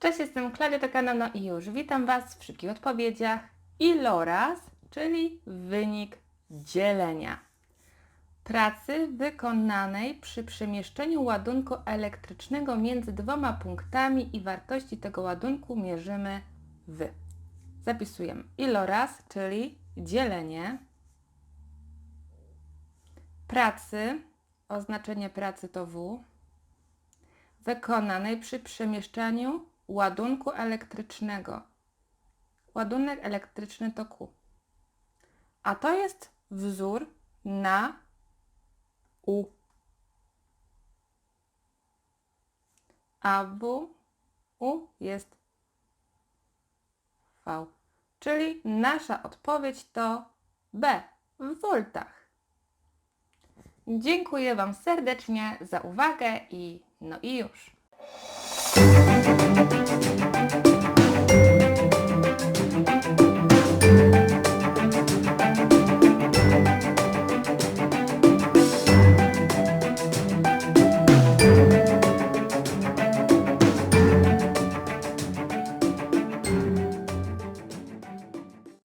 Cześć, jestem Klaudia, to kanał No i już. Witam Was w szybkich odpowiedziach. Iloraz, czyli wynik dzielenia. Pracy wykonanej przy przemieszczeniu ładunku elektrycznego między dwoma punktami i wartości tego ładunku mierzymy w. Zapisujemy iloraz, czyli dzielenie. Pracy, oznaczenie pracy to W wykonanej przy przemieszczaniu ładunku elektrycznego. Ładunek elektryczny to Q. A to jest wzór na U. A w U jest V. Czyli nasza odpowiedź to B w voltach. Dziękuję Wam serdecznie za uwagę i no i już.